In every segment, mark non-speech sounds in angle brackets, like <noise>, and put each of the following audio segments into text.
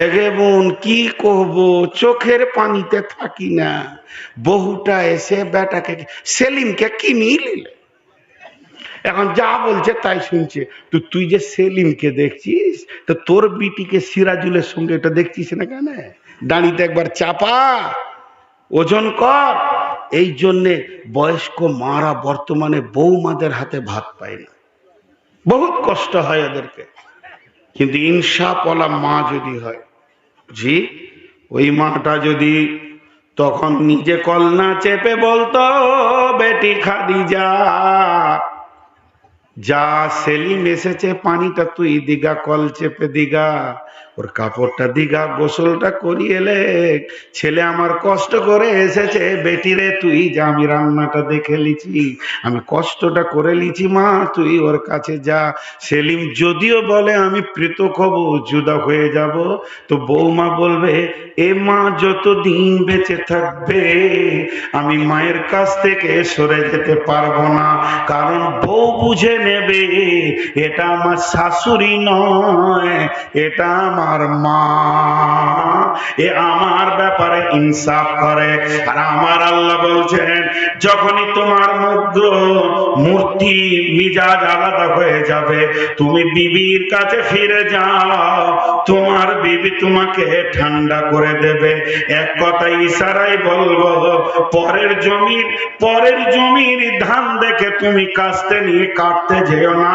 এগে বোন কি কহব চোখের পানিতে থাকি না। বহুটা এসে বেটাকে সেলিমকে নিলে। এখন যা বলছে তাই শুনছে। তো তুই যে সেলিমকে দেখছিস, তো তোর বিটিকে সিরাজুলের সঙ্গে এটা দেখছিস না কেন? দাঁড়িতে একবার চাপা। ওজন কর। এই জন্যে বয়স্ক মারা বর্তমানে বৌমাদের হাতে ভাত পায় না। বহুত কষ্ট হয় ওদেরকে। কিন্তু ইনসাফওয়ালা মা যদি হয় জি ওই মাটা যদি তখন নিজে কলনা চেপে বলতো, বেটি খাদি যা যা সেলিম এসেছে পানিটা তুই দিগা, কল চেপে দিগা। ওর কাপড়টা দিগা গোসলটা করিয়ে এলে ছেলে আমার কষ্ট করে এসেছে বেটিরে তুই যা, আমি রান্নাটা দেখে লিছি আমি কষ্টটা করে লিছি মা, তুই ওর কাছে যা। সেলিম যদিও বলে, আমি পৃথক হব জুদা হয়ে যাব। তো বৌমা বলবে, এ মা যত দিন বেঁচে থাকবে, আমি মায়ের কাছ থেকে সরে যেতে পারব না। কারণ বউ বুঝে নেবে, এটা আমার শাশুড়ি নয়, এটা আমার মা। এ আমার ব্যাপারে ইনসাফ করে। আর আমার আল্লাহ বলছেন, যখনই তোমার মুগ্ধ মূর্তি মিজাজ আলাদা হয়ে যাবে, তুমি বিবির কাছে ফিরে যাও। তোমার বিবি তোমাকে ঠান্ডা করে দেবে। এক কথা ইশারাই বলব, পরের জমির পরের জমির ধান দেখে তুমি কাস্তে নিয়ে কাটতে যেও না।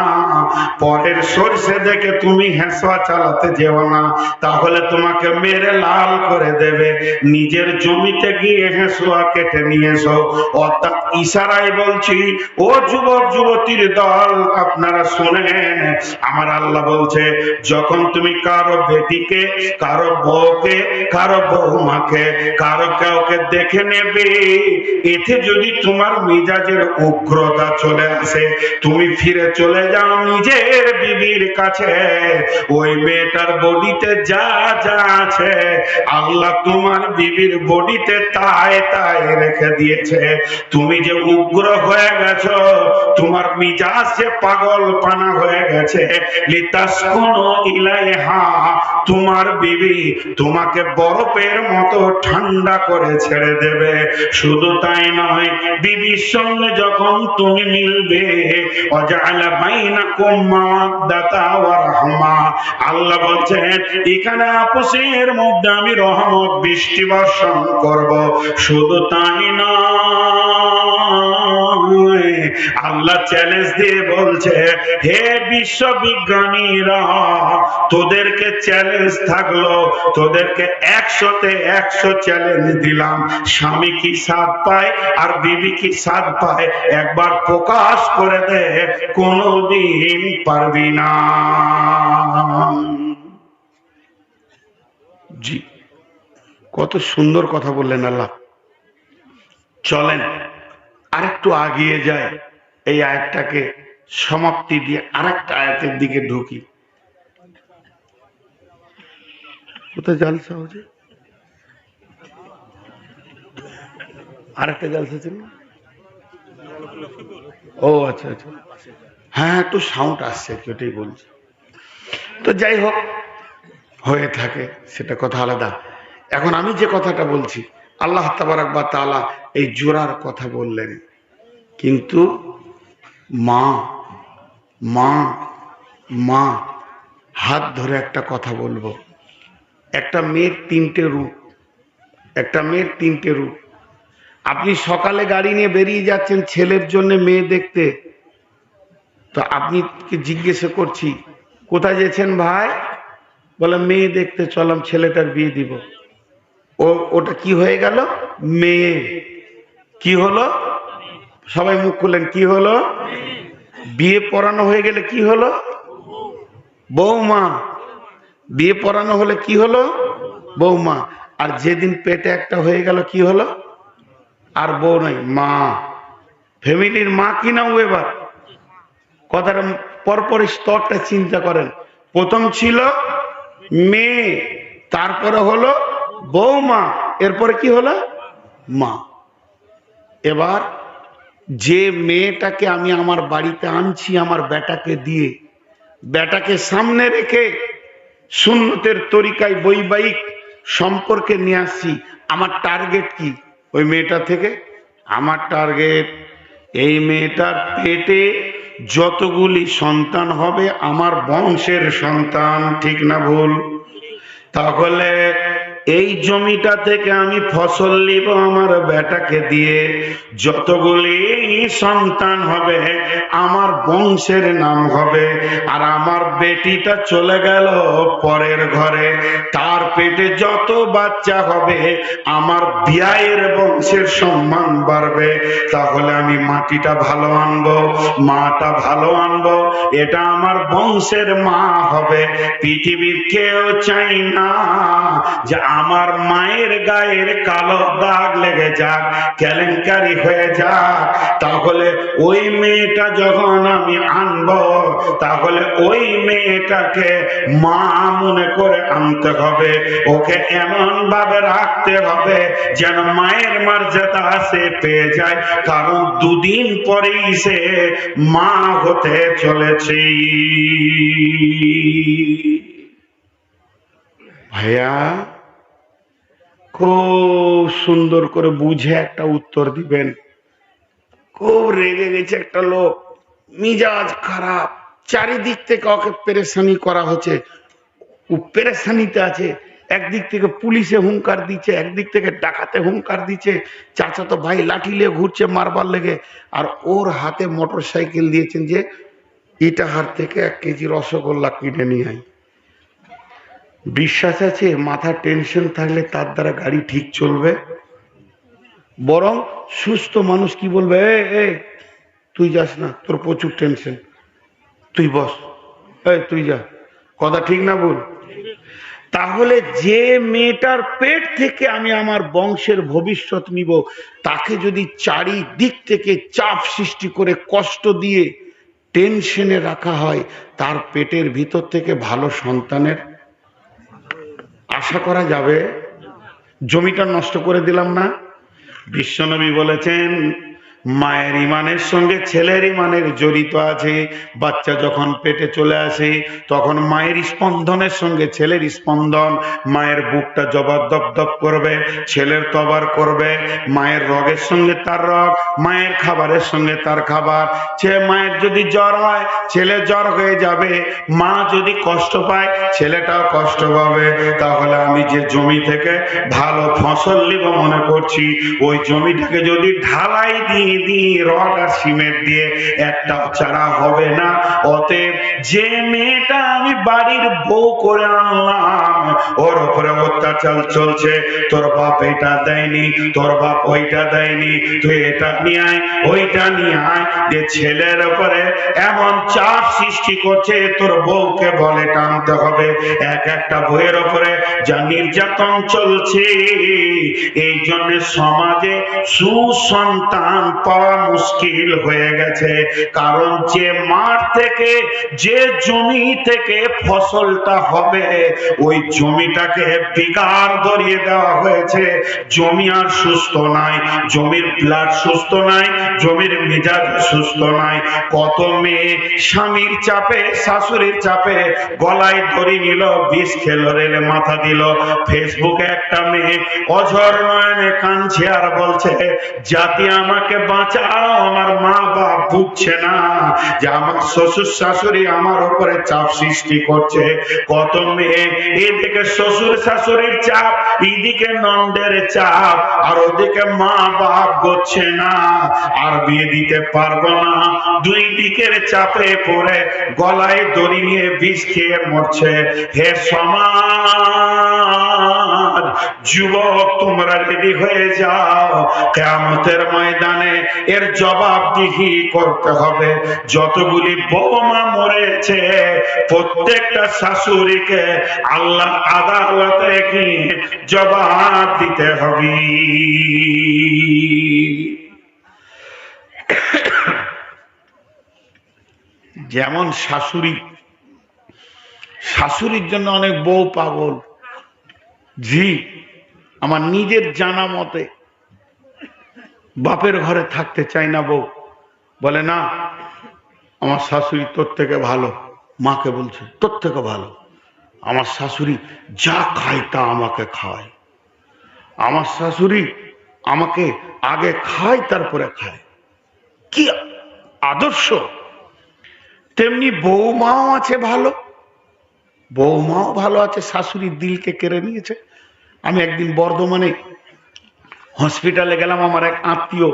পরের সরষে দেখে তুমি হেঁসা চালাতে যেও না। তাহলে তোমাকে মেরে লাল করে দেবে। নিজের জমিতে গিয়ে হেঁসুয়া কেটে নিয়ে এসো। অর্থাৎ ইশারাই বলছি, ও যুবক, যুবতীর দল, আপনারা শোনেন। আমার আল্লাহ বলছে, যখন তুমি কারও বেটিকে, কারও বউকে, কারও বৌমাকে কারও কাউকে দেখে নেবে, এতে যদি তোমার মেজাজের উগ্রতা চলে আসে, তুমি ফিরে চলে যাও নিজের বিবির কাছে। ওই মেয়েটার বডিতে যা যা আছে, আল্লাহ তোমার বিবির বডিতে তাই তাই রেখে দিয়েছে। তুমি যে উগ্র হয়ে গেছো, তোমার মিজাজ যে পাগল পানা হয়ে গেছে, লিতাসকুনু ইলাইহা তোমার বিবি তোমাকে বরফের মতো ঠান্ডা করে ছেড়ে দেবে। শুধু তাই নয়, বিবির সঙ্গে যখন তুমি মিলবে আল্লাহ বলছেন, এখানে আপোষের মধ্যে আমি রহমত, বৃষ্টি বর্ষণ করব। শুধু তাই নয়, আল্লাহ চ্যালেঞ্জ দিয়ে বলছে, হে বিশ্ববিজ্ঞানীরা, তোদেরকে চ্যালেঞ্জ থাকল। তোদেরকে একশোতে একশো চ্যালেঞ্জ দিলাম। স্বামী কি স্বাদ পায় আর বিবি কি স্বাদ পায়? একবার প্রকাশ করে দে, কোনদিন পারবি না। জি, কত সুন্দর কথা বললেন আল্লাহ। চলেন, আরেকটু আগিয়ে যায় এই আয়াতটাকে সমাপ্তি দিয়ে আরেকটা আয়াতের দিকে ঢুকি। কোথায় জালসা হচ্ছে? আরেকটা জালসা ছিল? ও আচ্ছা আচ্ছা। হ্যাঁ একটু সাউন্ড আসছে কি ওটাই বলছি। তো যাই হোক, হয়ে থাকে, সেটা কথা আলাদা। এখন আমি যে কথাটা বলছি, আল্লাহ তাবারাক বা তাআলা এই জোড়ার কথা বললেন। কিন্তু মা মা মা, হাত ধরে একটা কথা বলব। একটা মেয়ের তিনটে রূপ। একটা মেয়ের তিনটে রূপ। আপনি সকালে গাড়ি নিয়ে বেরিয়ে যাচ্ছেন ছেলের জন্য মেয়ে দেখতে। তো আপনি জিজ্ঞেস করছি, কোথায় যেছেন ভাই? বলে, মেয়ে দেখতে চলাম ছেলেটার বিয়ে দিব। ও, ওটা কি হয়ে গেল? মেয়ে। কি হলো? সবাই মুখ খুললেন, কি হলো? বিয়ে পড়ানো হয়ে গেলে কি হলো? বৌমা বিয়ে পড়ানো হলে কি হলো? বৌমা, আর যেদিন পেটে একটা হয়ে গেল কি হলো? আর বউ নাই, মা। ফ্যামিলির মা কি নাও এবার? কথাটা পরপর স্তরটা চিন্তা করেন। প্রথম ছিল মেয়ে, তারপরে হলো বৌমা, এরপরে কি হলো? মা। এবার যে মেয়েটাকে আমি আমার বাড়িতে আনছি, আমার বেটাকে দিয়ে, বেটাকে সামনে রেখে সুন্নতের তরিকায় বৈবাহিক সম্পর্কে নিয়ে আসছি। আমার টার্গেট কি? ওই মেয়েটা থেকে? আমার টার্গেট এই মেয়েটার পেটে যতগুলি সন্তান হবে, আমার বংশের সন্তান, ঠিক না ভুল? তাহলে এই জমিটা থেকে আমি ফসল নিব আমার বেটাকে দিয়ে। যতগুলি সন্তান হবে, আমার বংশের নাম হবে, আর আমার বেটিটা চলে গেল পরের ঘরে। তার পেটে যত বাচ্চা হবে, আমার বিয়ের বংশের সম্মান বাড়বে। তাহলে আমি মাটিটা ভালো আনব, মাটা ভালো আনব, এটা আমার বংশের মা হবে। পৃথিবীর কেউ চাই না যে আমার মায়ের গায়ের কালো দাগ লেগে যাক, কেলেঙ্কারি হয়ে যাক। তাহলে ওই মেয়েটা যখন আমি আনব, তাহলে ওই মেয়েটাকে মা মনে করে আনতে হবে। ওকে এমন ভাবে রাখতে হবে যেন মায়ের মর্যাদা সে পেয়ে যায়। কারণ দুদিন পরেই সে মা হতে চলেছে। ভাইয়া? খুব সুন্দর করে বুঝে একটা উত্তর দিবেন। খুব রেগে গেছে একটা লোক। মিজাজ খারাপ। চারিদিক থেকে ওকে পেরেশানি করা হচ্ছে। ও পেরেশানিতে আছে। একদিক থেকে পুলিশে হুঙ্কার দিচ্ছে, একদিক থেকে ডাকাতে হুঙ্কার দিচ্ছে। চাচা তো ভাই লাঠি নিয়ে ঘুরছে মারবার লেগে। আর ওর হাতে মোটর সাইকেল দিয়েছেন যে, ইটাহার থেকে এক কেজি রসগোল্লা কিনে নিয়ে আয়। বিশ্বাস আছে মাথা টেনশন থাকলে তার দ্বারা গাড়ি ঠিক চলবে। বরং সুস্থ মানুষ কি বলবে "এ, এ, তুই যাস না তোর প্রচুর টেনশন তুই বস এই তুই যা কথা ঠিক না বল তাহলে যে মেয়েটার পেট থেকে আমি আমার বংশের ভবিষ্যৎ নিব তাকে যদি চারিদিক থেকে চাপ সৃষ্টি করে কষ্ট দিয়ে টেনশনে রাখা হয় তার পেটের ভিতর থেকে ভালো সন্তানের আশা করা যাবে জমিটা নষ্ট করে দিলাম না। বিশ্বনবী বলেছেন মায়ের ইমানের সঙ্গে ছেলের ইমানের জড়িত আছে। বাচ্চা যখন পেটে চলে আসে, তখন মায়ের স্পন্দনের সঙ্গে ছেলের স্পন্দন, মায়ের বুকটা জবাব দপ দপ করবে, ছেলের তবার করবে, মায়ের রগের সঙ্গে তার রগ, মায়ের খাবারের সঙ্গে তার খাবার। সে মায়ের যদি জ্বর হয়, ছেলে জ্বর হয়ে যাবে, মা যদি কষ্ট পায়, ছেলেটাও কষ্ট পাবে। তাহলে আমি যে জমি থেকে ভালো ফসল নিব মনে করছি, ওই জমিটাকে যদি ঢালাই দিয়ে রড আর সিমেন্ট দিয়ে একটাও চারা হবে না। অতএব যে মেয়েটা আমি বাড়ির বউ করে আনলাম, ওর উপরে অত্যাচার চলছে। তোর বাপ এটা দেয়নি, তোর বাপ ওইটা দেয়নি, তুই এটা নিয়ে আয়, ওইটা নিয়ে আয়। যে ছেলের উপরে এমন চাপ সৃষ্টি করছে, তোর বউকে বলে টানতে হবে। এক একটা বইয়ের উপরে যা নির্যাতন চলছে, এই জন্য সমাজে সুসন্তান মুশকিল হয়ে গেছে। কারণ যে মাঠ থেকে, যে জমি থেকে ফসলটা হবে, ওই জমিটাকে বিগার ধরিয়ে দেওয়া হয়েছে। জমি আর সুস্থ নাই, জমির সুস্থ নাই, জমির মেজাজ সুস্থ নাই। কত মেয়ে স্বামীর চাপে, শাশুড়ির চাপে গলায় ধরে নিল, বিষ খেলো, রেলে মাথা দিল। ফেসবুকে একটা মেয়ে অঝর নয়নে কাঁদছে আর বলছে, জাতি আমাকে বাঁচাও, আমার মা বাপ বুঝছে না। যে আমার শ্বশুর শাশুড়ি আমার উপরে চাপ সৃষ্টি করছে। কত মেয়ে এদিকে শ্বশুর শাশুড়ির চাপ, এদিকে নন্দের চাপ, আর ওদিকে মা বাপ করছে না। আর বিয়ে দিতে পারব না। দুই দিকের চাপে পড়ে গলায় দড়ি নিয়ে বিষ খেয়ে মরছে। হে সমাজ, যুবক, তোমরা রেডি হয়ে যাও। কেমতের ময়দানে এর জবাবদিহি করতে হবে। যতগুলি বৌমা মরেছে, প্রত্যেকটা শাশুড়িকে আল্লাহ আদালতে গিয়ে জবাব দিতে হবে। যেমন শাশুড়ি, শাশুড়ির জন্য অনেক বউ পাগল। জি, আমার নিজের জানা মতে বাপের ঘরে থাকতে চাই না বউ। বলে, না, আমার শাশুড়ি তোর থেকে ভালো। মাকে বলছে, তোর থেকে ভালো। আমার শাশুড়ি যা খায় তা আমাকে খায়। আমার শাশুড়ি আমাকে আগে খায়, তারপরে খায়। কি আদর্শ! তেমনি বৌমাও আছে ভালো। বৌমাও ভালো আছে, শাশুড়ির দিলকে কেড়ে নিয়েছে। আমি একদিন বর্ধমানে হসপিটালে গেলাম আমার এক আত্মীয়।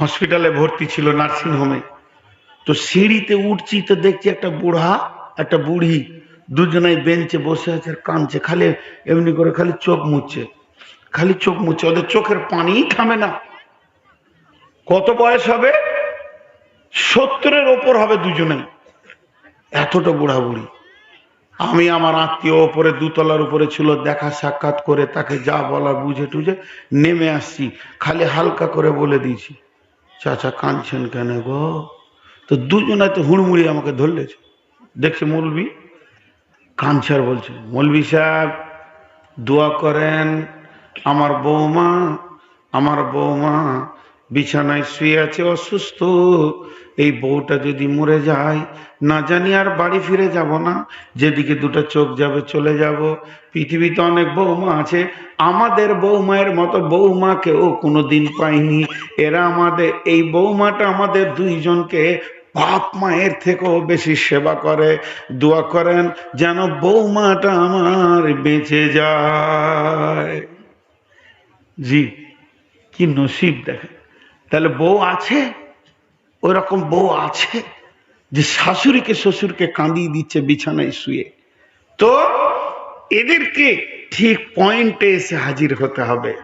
হসপিটালে ভর্তি ছিল নার্সিং হোমে। তো সিঁড়িতে উঠছি তো দেখছি একটা বুড়া, একটা বুড়ি দুজনাই বেঞ্চে বসে আছে আর খালি এমনি করে খালি চোখ মুছছে। খালি চোখ মুছছে। ওদের চোখের পানিই থামে না। কত বয়স হবে? সত্তরের ওপর হবে দুজনেই। এতটা বুড়া বুড়ি। আমি আমার আত্মীয় ওপরে দুতলার উপরে ছিল, দেখা সাক্ষাৎ করে তাকে যা বলা বুঝে টুঝে নেমে আসছি, খালি হালকা করে বলে দিয়েছি, চাচা কাঁদছেন কেন গো? তো দুজনে তো হুড়মুড়ি আমাকে ধরলেছে। দেখছে মৌলবি কাঁদছে আর বলছে মৌলবি সাহেব, দোয়া করেন, আমার বৌমা আমার বৌমা বিছানায় শুয়ে আছে, অসুস্থ এই বউটা যদি মরে যায়, না জানি আর বাড়ি ফিরে যাব না। যেদিকে দুটো চোখ যাবে চলে যাব। পৃথিবীতে অনেক বৌমা আছে। আমাদের বৌমায়ের মতো বৌমা কেউ কোনো দিন পাইনি। এরা আমাদের, এই বৌমাটা আমাদের দুইজনকে বাপ মায়ের থেকেও বেশি সেবা করে। দোয়া করেন যেন বৌমাটা আমার বেঁচে যায়। জি, কি নসিব দেখেন। তাহলে বউ আছে? ওই রকম বউ আছে যে শাশুড়িকে, শ্বশুরকে কাঁদিয়ে দিচ্ছে, বিছানায় শুয়ে। তো এদেরকে ঠিক পয়েন্টে এসে হাজির হতে হবে।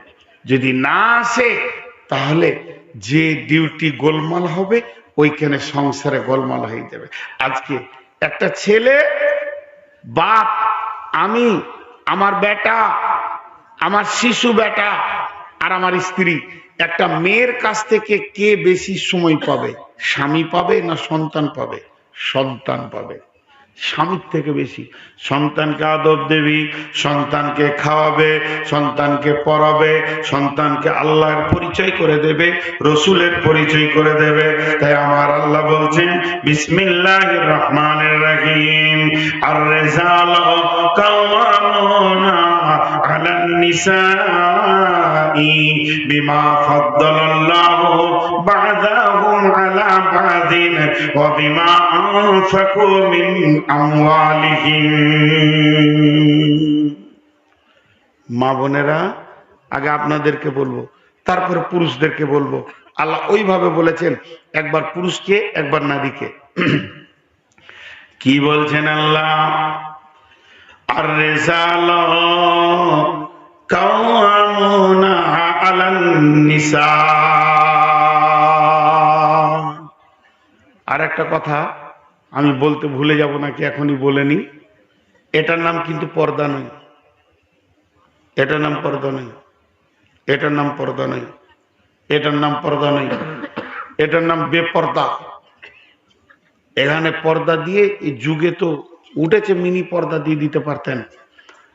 যদি না আসে, তাহলে যে ডিউটি গোলমাল হবে, ওইখানে সংসারে গোলমাল হয়ে যাবে। আজকে একটা ছেলে, বাপ, আমি, আমার বেটা, আমার শিশু বেটা, আর আমার স্ত্রী একটা মেয়ের কাছ থেকে কে বেশি সময় পাবে? স্বামী পাবে না সন্তান পাবে? সন্তান পাবে। স্বামীর থেকে বেশি। সন্তানকে আদব দেবি, সন্তানকে খাওয়াবে, সন্তানকে পড়াবে, সন্তানকে আল্লাহর পরিচয় করে দেবে, রসুলের পরিচয় করে দেবে। তাই আমার আল্লাহ বলছেন বিসমিল্লাহ রহমানের রাহিম। আর রেজাল কাওয়ামুনা আলান মা বোনেরা, আগে আপনাদেরকে বলব, তারপরে পুরুষদেরকে বলব। আল্লাহ ওইভাবে বলেছেন, একবার পুরুষকে, একবার নারীকে। কি বলছেন আল্লাহ? আর রেজাল আলান আর একটা কথা আমি বলতে ভুলে যাব নাকি এখনই বলে নি। এটার নাম কিন্তু পর্দা নয়। এটার নাম পর্দা নয়। এটার নাম পর্দা নয়। এটার নাম পর্দা নয়। এটার নাম বেপর্দা। এখানে পর্দা দিয়ে যুগে তো উঠেছে মিনি পর্দা দিয়ে দিতে পারতেন।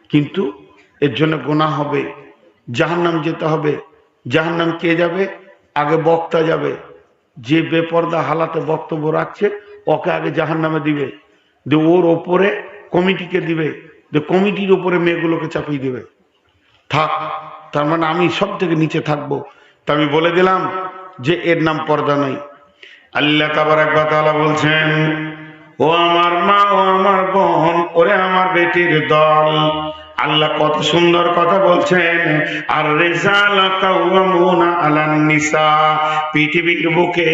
কিন্তু এর জন্য গোনা হবে জাহার নাম যেতে হবে। জাহার নাম কে যাবে? আগে বক্তা যাবে। যে বেপর্দা হালাতে বক্তব্য রাখছে, ওকে আগে জাহান নামে দিবে। যে ওর ওপরে কমিটিকে দিবে। যে কমিটির ওপরে মেয়েগুলোকে চাপিয়ে দিবে। থাক, তার মানে আমি সব থেকে নিচে থাকব। তা আমি বলে দিলাম যে এর নাম পর্দা নয়। আল্লাহ তাবার একবার তালা বলছেন, ও আমার মা, ও আমার বোন, ওরে আমার বেটির দল আল্লাহ কত সুন্দর কথা বলছেন আর নিসা পৃথিবীর বুকে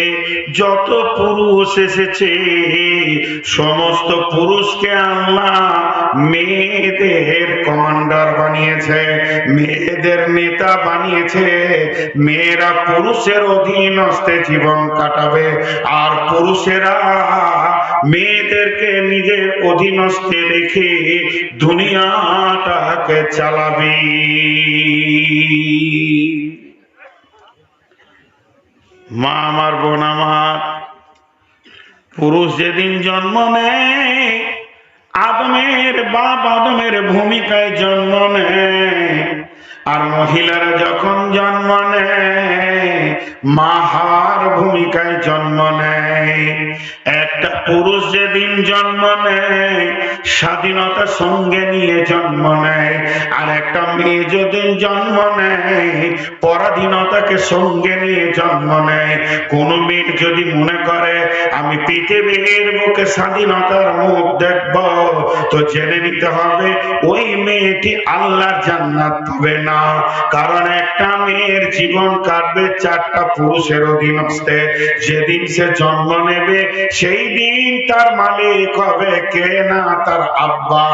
যত পুরুষ এসেছে, সমস্ত পুরুষকে আল্লাহ মেয়েদের কমান্ডার বানিয়েছে, মেয়েদের নেতা বানিয়েছে, মেয়েরা পুরুষের অধীনস্থে জীবন কাটাবে, আর পুরুষেরা মেয়েদেরকে নিজের অধীনস্থে রেখে দুনিয়াটাকে চালাবে। মা আমার বোন আমার, পুরুষ যেদিন জন্ম নেয়, আদমের বাপ আদমের ভূমিকায় জন্ম নেয়। আর মহিলারা যখন জন্ম নেয়, মা হাওয়ার ভূমিকায় জন্ম নেয়। একটা পুরুষ যেদিন জন্ম নেয়, স্বাধীনতা সঙ্গে নিয়ে জন্ম নেয়। আর একটা মেয়ে যেদিন জন্ম নেয়, পরাধীনতাকে সঙ্গে নিয়ে জন্ম নেয়। কোন মেয়ে যদি মনে করে, আমি পৃথিবীর বুকে স্বাধীনতার মুখ দেখব তো জেনে নিতে হবে, ওই মেয়েটি আল্লাহর জান্নাত পাবে না। কারণ একটা মেয়ের জীবন কাটবে চারটা পুরুষের অধীনস্থে। যেদিন সে জন্ম নেবে, সেই দিন তার মালিক হবে কে না তার আব্বা।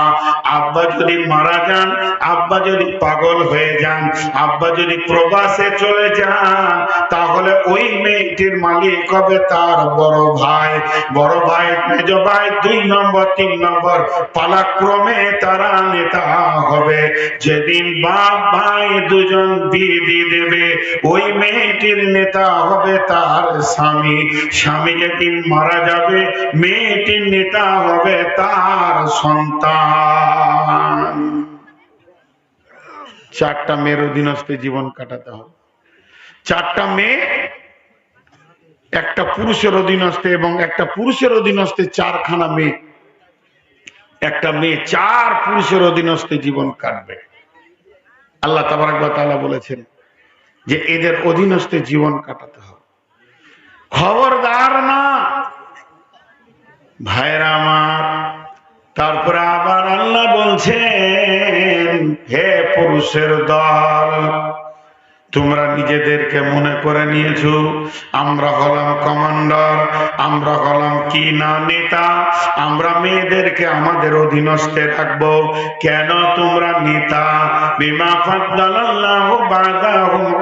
আব্বা যদি মারা যান, আব্বা যদি পাগল হয়ে যান, আব্বা যদি প্রবাসে চলে যান, তাহলে ওই মেয়েটির মালিক হবে তার বড় ভাই। বড় ভাই, মেজ ভাই, দুই নম্বর, তিন নম্বর, পালাক্রমে তারা নেতা হবে। যেদিন বাপ, ভাই দুজন বিয়ে দিয়ে দেবে, ওই মেয়েটির নেতা হবে তার স্বামী। স্বামী যেদিন মারা যাবে মেয়েটির নেতা হবে তার সন্তান। চারটা মেয়ের অধীনস্থে জীবন কাটাতে হবে। চারটা মেয়ে একটা পুরুষের অধীনস্থে এবং একটা পুরুষের অধীনস্থে চারখানা মেয়ে। একটা মেয়ে চার পুরুষের অধীনস্থে জীবন কাটবে। আল্লাহ তাবারাক বলেছেন যে এদের অধীনস্থে জীবন কাটাতে খবরদার না। ভাইরা আমার তারপরে আবার আল্লাহ বলছেন হে পুরুষের দল তোমরা নিজেদেরকে মনে করে নিয়েছো, আমরা হলাম কমান্ডার, আমরা হলাম কি না নেতা, আমরা মেয়েদেরকে আমাদের অধীনস্থে রাখব। কেন তোমরা নেতা? বিমা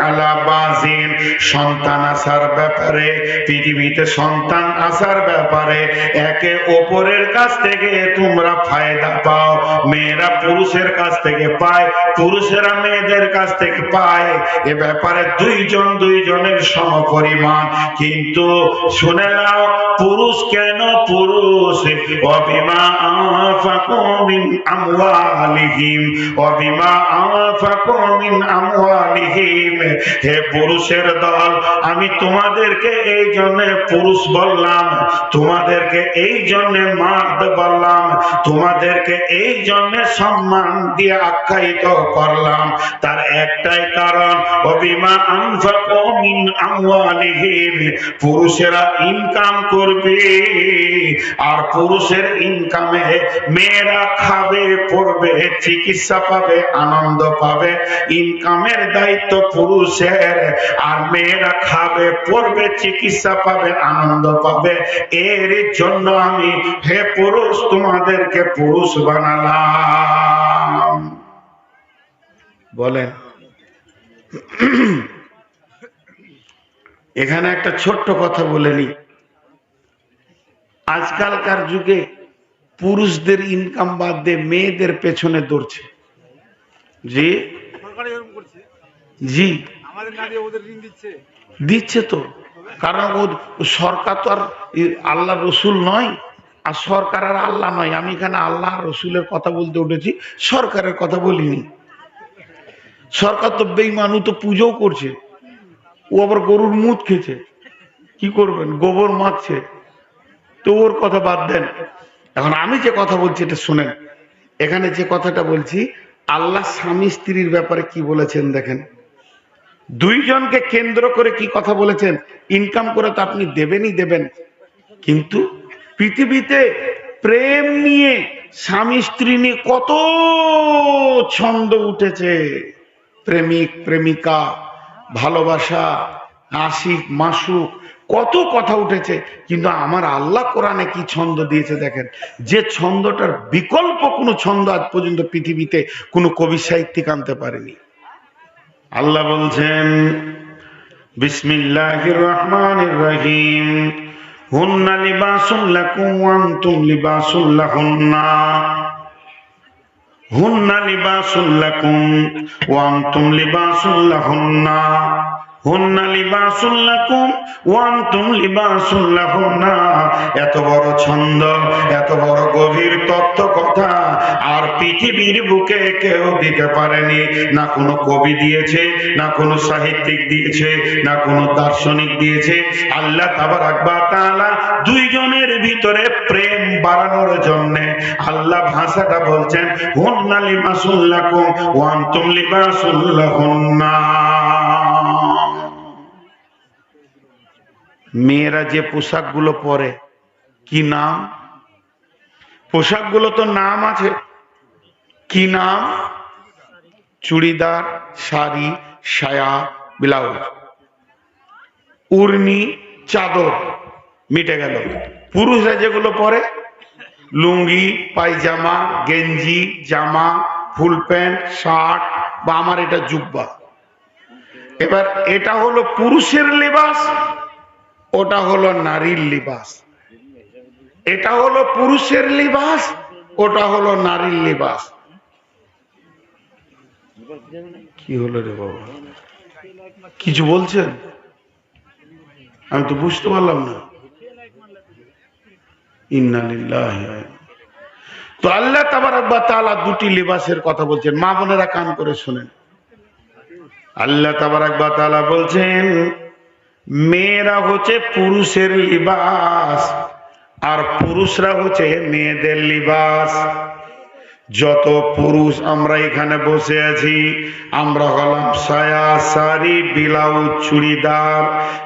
আলা বাজিন। সন্তান আসার ব্যাপারে, পৃথিবীতে সন্তান আসার ব্যাপারে, একে অপরের কাছ থেকে তোমরা ফায়দা পাও। মেয়েরা পুরুষের কাছ থেকে পায়, পুরুষেরা মেয়েদের কাছ থেকে পায়। ব্যাপারে দুইজন দুইজনের সমপরিমাণ। কিন্তু শুনে নাও, পুরুষ কেন পুরুষ? আমওয়ালিহিম। হে পুরুষের দল, আমি তোমাদেরকে এই জন্য পুরুষ বললাম, তোমাদেরকে এই জন্য মার্দ বললাম, তোমাদেরকে এই জন্য সম্মান দিয়ে আখ্যায়িত করলাম। তার একটাই কারণ অবিমা আনফাকু মিন আমওয়ালিহিম পুরুষেরা ইনকাম করবে। আর পুরুষের ইনকামে মেয়েরা খাবে, পড়বে, চিকিৎসা পাবে, আনন্দ পাবে। ইনকামের দায়িত্ব পুরুষের। আর মেয়েরা খাবে, পড়বে, চিকিৎসা পাবে, আনন্দ পাবে। এর জন্য আমি হে পুরুষ, তোমাদেরকে পুরুষ বানালাম। বলেন। এখানে একটা ছোট্ট কথা বলে নি। আজকালকার যুগে পুরুষদের ইনকাম বাদ দিয়ে মেয়েদের পেছনে দৌড়ছে। জি? জি। দিচ্ছে। তো। কারণ ও সরকার তো আর আল্লাহ রসুল নয় আর সরকার আর আল্লাহ নয়। আমি এখানে আল্লাহ রসুলের কথা বলতে উঠেছি সরকারের কথা বলিনি। সরকার তো বেইমানু তো পুজোও করছে। ও আবার গরুর মুদ খেছে। কি করবেন? গোবর মাখছে। তো ওর কথা বাদ দেন। এখন আমি যে কথা বলছি, এটা শুনেন। এখানে যে কথাটা বলছি, আল্লাহ স্বামী স্ত্রীর ব্যাপারে কি বলেছেন দেখেন। দুইজনকে কেন্দ্র করে কি কথা বলেছেন? ইনকাম করে তো আপনি দেবেনই দেবেন। কিন্তু পৃথিবীতে প্রেম নিয়ে স্বামী স্ত্রী নিয়ে কত ছন্দ উঠেছে। প্রেমিক, প্রেমিকা, ভালোবাসা আশিক মাসুক, কত কথা উঠেছে। কিন্তু আমার আল্লাহ কোরআনে কি ছন্দ দিয়েছে দেখেন। যে ছন্দটার বিকল্প কোনো ছন্দ আজ পর্যন্ত পৃথিবীতে কোনো কবি সাহিত্যিক আনতে পারেনি। আল্লাহ বলছেন, বিসমিল্লাহির রহমানির রহিম। হুন্না লিবাসুল লাকুম ওয়া আনতুম লিবাসুল লাহুন্না। হুন্না লিবাসুল লাকুম ওয়া আনতুম লিবাসুল হুন্না লিবাসুল লাকুম ওয়া আনতুম এত বড় ছন্দ, এত বড় গভীর তত্ত্ব কথা আর পৃথিবীর বুকে কেউ দিতে পারেনি। না কোনো কবি দিয়েছে, না কোনো সাহিত্যিক দিয়েছে, না কোনো দার্শনিক দিয়েছে। আল্লাহ তাবারাক ওয়া তাআলা দুইজনের ভিতরে প্রেম বাড়ানোর জন্য আল্লাহ ভাষাটা বলছেন, হুন্না লিবাসুল লাকুম ওয়া আনতুম মেয়েরা যে পোশাকগুলো পরে, কি নাম? পোশাকগুলো তো নাম আছে। কি নাম? চুড়িদার, শাড়ি, সায়া, ব্লাউজ। উর্নি, চাদর, মিটে গেল। পুরুষরা যেগুলো পরে লুঙ্গি, পায়জামা, গেঞ্জি, জামা, ফুল প্যান্ট, শার্ট বা আমার এটা জুব্বা। এবার এটা হলো পুরুষের লেবাস, ওটা হলো নারীর লিবাস। এটা হলো পুরুষের লিবাস, ওটা হলো নারীর লিবাস। কি হলো রে বাবা? কিছু বলছেন? আমি তো বুঝতে পারলাম না। তো আল্লাহ তালা দুটি লিবাসের কথা বলছেন। মা বোনেরা কান করে শুনেন। আল্লাহ তাবারাক ওয়া তাআলা বলছেন, মেয়েরা হচ্ছে পুরুষের লিবাস আর পুরুষরা হচ্ছে মেয়েদের লিবাস। যত পুরুষ আমরা এখানে বসে আছি, আমরা হলাম সায়া শাড়ি ব্লাউজ, চুড়িদার,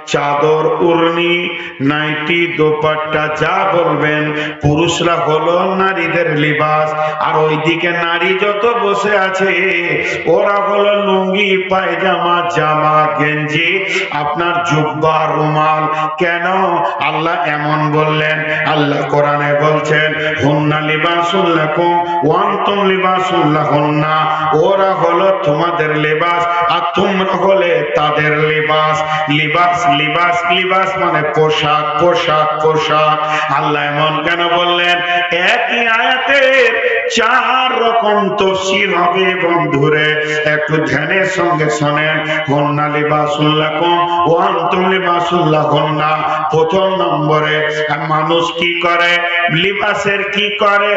চাদর, উর্নি, নাইটি, দোপাট্টা, যা বলবেন। পুরুষরা হলো নারীদের লিবাস, আর ওইদিকে নারী যত বসে আছে, ওরা হলো লুঙ্গি, পায়জামা, জামা, গেঞ্জি। আপনার জুব্বা, রুমাল, কেন? আল্লাহ এমন বললেন, আল্লাহ কোরআনে বলছেন, হুন্না লিবাসুল লাকুম ওয়া আনতুম লিবাসুল লাহুন্না, ওরা হলো তোমাদের লিবাস আর তোমরা হলে তাদের লিবাস। লিবাস লিবাস লিবাস মানে পোশাক পোশাক পোশাক। আল্লাহ এমন কেন বললেন? একই আয়াতের চার রকম হবে বন্ধুরে। একটু ধ্যানের সঙ্গে শোনেন। কন্যা ও লিবাসুল্লাহুন্না প্রথম নম্বরে, মানুষ কি করে? লিবাসের কি করে?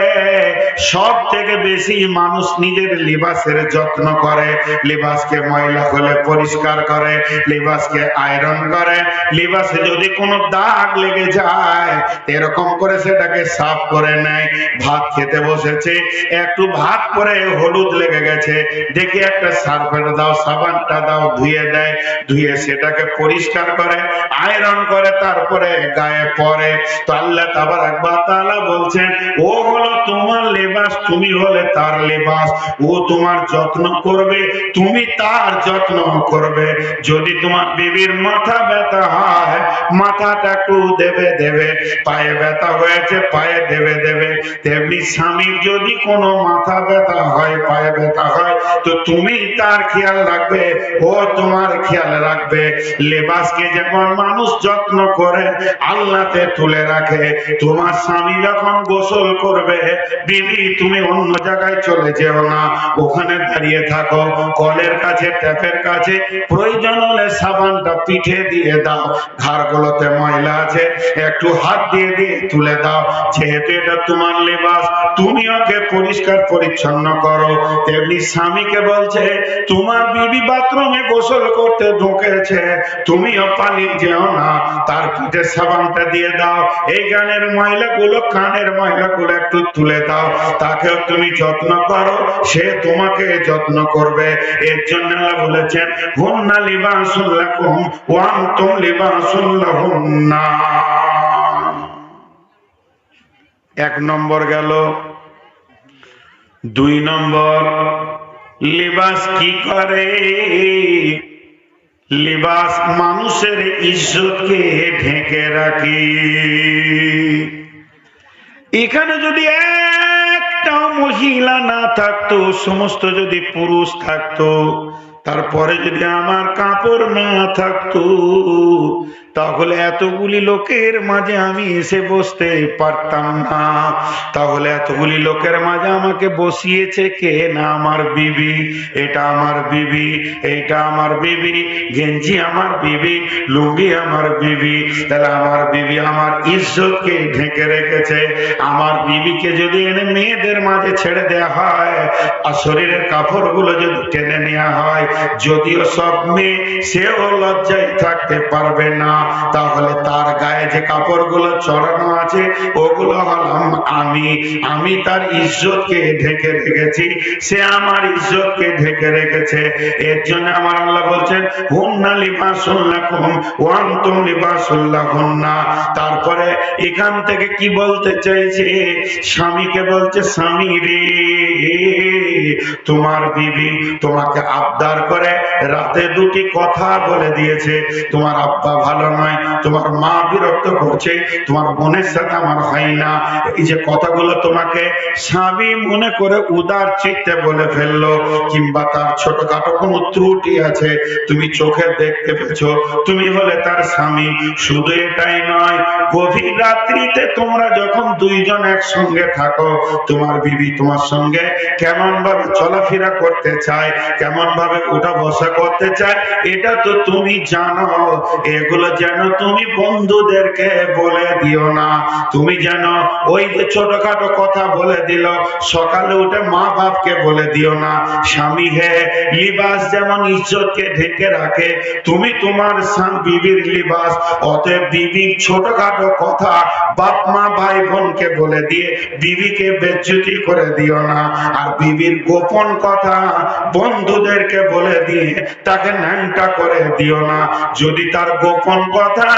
সব থেকে বেশি মানুষ নিজের লিবাসের যত্ন করে। লিবাসকে ময়লা হলে পরিষ্কার করে, লিবাসকে আয়রন করে। লিবাসে যদি কোনো দাগ লেগে যায় এরকম করে সেটাকে সাফ করে নেয়। ভাত খেতে বসেছে, একটু ভাত পরে হলুদ লেগে গেছে। দেখি একটা সার্ফের দাও, সাবানটা দাও, ধুয়ে দেয়। ধুয়ে সেটাকে পরিষ্কার করে, আয়রন করে, তারপরে গায়ে পরে। তো আল্লাহ তাবার একবার তাআলা বলছেন, ও হলো তোমার লেবাস, তুমি হলে তার লেবাস, ও তোমার যত্ন করবে, তুমি তার যত্ন করবে। যদি তোমার বিবির মাথা ব্যথা হয়, মাথাটা একটু দেবে দেবে, পায়ে ব্যথা হয়েছে, পায়ে দেবে দেবে। তেমনি স্বামীর যদি কোনো মাথা ব্যথা হয়, পায়ে ব্যথা হয়, তো তুমি তার খেয়াল রাখবে, ও তোমার খেয়াল রাখবে। লেবাসকে যেমন মানুষ যত্ন করে, আল্লাহতে তুলে রাখে, তোমার স্বামী যখন গোসল করবে, বিবি, তুমি অন্য জায়গায় চলে যেও না। ওখানে দাঁড়িয়ে থাকো, কলের কাছে, ট্যাপের কাছে, প্রয়োজন হলে সাবানটা পিঠে দিয়ে দাও। ঘাড়গুলোতে ময়লা আছে, একটু হাত দিয়ে দিয়ে তুলে দাও। যেহেতু এটা তোমার লেবাস, তুমি ওকে পরিষ্কার পরিচ্ছন্ন করো। তেমনি স্বামীকে বলছে, তোমার বিবি বাথরুমে গোসল করতে ঢুকেছে, তুমিও পানি যেও না। তার পিঠে সাবানটা দিয়ে দাও। এই গানের ময়লাগুলো, কানের ময়লাগুলো একটু তুলে দাও। তাকেও তুমি যত্ন করো, সে তোমাকে যত্ন করবে। এর জন্য আল্লাহ বলেছেন, হুন্না লিবাসুল লাকুম ওয়া আনতুম লিবাসুল এক নম্বর গেল, দুই নম্বর, লিবাস কি করে? লিবাস মানুষের ইজ্জতকে ঢেকে রাখি। এখানে যদি একটা মহিলা না থাকতো সমস্ত যদি পুরুষ থাকতো তারপরে যদি আমার কাপড় না থাকতো তাহলে এতগুলি লোকের মাঝে আমি এসে বসতে পারতাম না। তাহলে এতগুলি লোকের মাঝে আমাকে বসিয়েছে কে না আমার বিবি? এটা আমার বিবি, এইটা আমার বিবি, গেঞ্জি আমার বিবি, লুঙ্গি আমার বিবি। তাহলে আমার বিবি আমার ইজ্জতকে ঢেকে রেখেছে। আমার বিবিকে যদি এনে মেয়েদের মাঝে ছেড়ে দেয়া হয়, আর শরীরের কাপড়গুলো যদি টেনে নেওয়া হয়, যদিও সব মেয়ে, সেও লজ্জায় থাকতে পারবে না। তাহলে তার গায়ে যে কাপড়গুলো চড়ানো আছে, ওগুলো হলাম আমি। আমি তার ইজ্জতকে ঢেকে রেখেছি, সে আমার ইজ্জতকে ঢেকে রেখেছে। এর জন্য আমার আল্লাহ বলছেন, হুন্না লিবাসুল্লাকুম ওয়ান্তুম লিবাসুল্লাহুন্না তারপরে এখান থেকে কি বলতে চাইছে? স্বামীকে বলছে, স্বামী রে, তোমার বিবি তোমাকে আবদার করে রাতে দুটি কথা বলে দিয়েছে। তোমার আব্বা ভালো নয়, তোমার মা বিরক্ত করছে, তোমার বোনের সাথে আমার হয় না। এই যে কথাগুলো তোমাকে স্বামী মনে করে উদার চিত্তে বলে ফেলল, কিংবা তার ছোটখাটো কোনো ত্রুটি আছে, তুমি চোখে দেখতে তুমি হলে তার স্বামী। শুধু এটাই নয়, গভীর রাত্রিতে তোমরা যখন দুইজন একসঙ্গে থাকো, তোমার বিবি তোমার সঙ্গে কেমন ভাবে চলাফেরা করতে চায় কেমন ভাবে উঠা বসা করতে চায়, এটা তো তুমি জানো। এগুলো যেন তুমি বন্ধুদেরকে বলে দিও না। তুমি যেন ওই যে ছোটখাটো কথা বলে দিল, সকালে উঠে মা বাপকে বলে দিও না। স্বামী হে, লিবাস যেমন ইজ্জতকে ঢেকে রাখে, তুমি তোমার বিবির লিবাস, অতএব বিবির ছোটখাটো কথা বাপ, মা, ভাই, বোনকে বলে দিয়ে বিবিকে বেজ্জুতি করে দিও না। আর বিবির গোপন কথা বন্ধুদেরকে বলে দিয়ে তাকে ন্যাংটা করে দিও না। যদি তার গোপন কথা,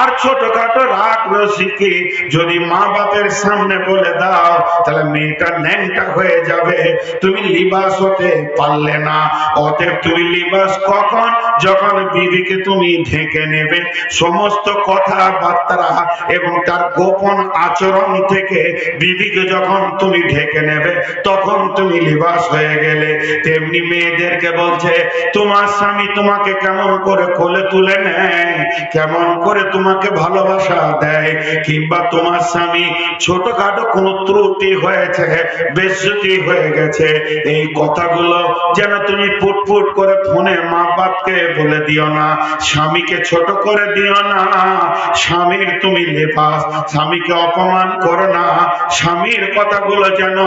আর ছোটখাটো রাগ রসিকে যদি মা বাপের সামনে বলে দাও, তাহলে মেয়েটা ন্যাংটা হয়ে যাবে। তুমি লিবাস হতে পারলে না। অতএব তুমি লিবাস কখন? যখন বিবিকে তুমি ঢেকে নেবে। সমস্ত কথাবার্তা এবং তার গোপন আচরণ থেকে বিবিকে যখন তুমি ঢেকে নেবে, তখন তুমি লিবাস হয়ে গেলে। তেমনি মেয়েদেরকে বলছে, তোমার স্বামী তোমাকে কেমন করে কোলে তুলে নেয়? কেমন করে তোমাকে ভালোবাসা দেয়, কিংবা তোমার স্বামী ছোটখাটো কোনো ত্রুটি হয়েছে, বেজ্জতি হয়ে গেছে, এই কথাগুলো যেন তুমি ফুটফুট করে ফোনে মা বাপকে বলে দিও না। স্বামীকে ছোট করে দিও না। স্বামীর তুমি লেপাস স্বামীকে অপমান করো না। স্বামীর কথাগুলো যেন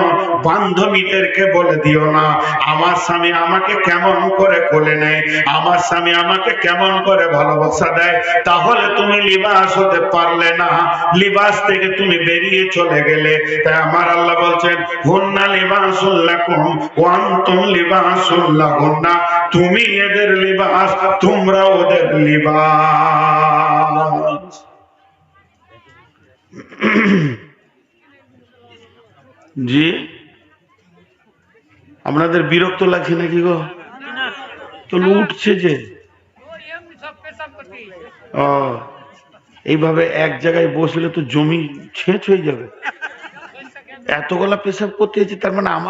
বান্ধবীদেরকে বলে দিও না। আমার স্বামী আমাকে কেমন করে কোলে নেয়? আমার স্বামী আমাকে কেমন করে ভালোবাসা দেয়? তাহলে তুমি লিবাস হতে পারলে না। লিবাস থেকে তুমি বেরিয়ে চলে গেলে। তাই আমার আল্লাহ বলছেন হুন্না লিবাসুল্লাকুম ওয়ান্তুম লিবাসুল্লাহুন্না তুমি এদের লিবাস তোমরা ওদের লিবাস। <clears throat> জি? আপনাদের বিরক্ত লাগছে নাকি গো? তো উঠছে যে। এইভাবে এক জায়গায় বসলে তো জমি ছেঁচ হয়ে যাবে। এতগুলা পেশাব করতে হয়েছে, তার মানে আমার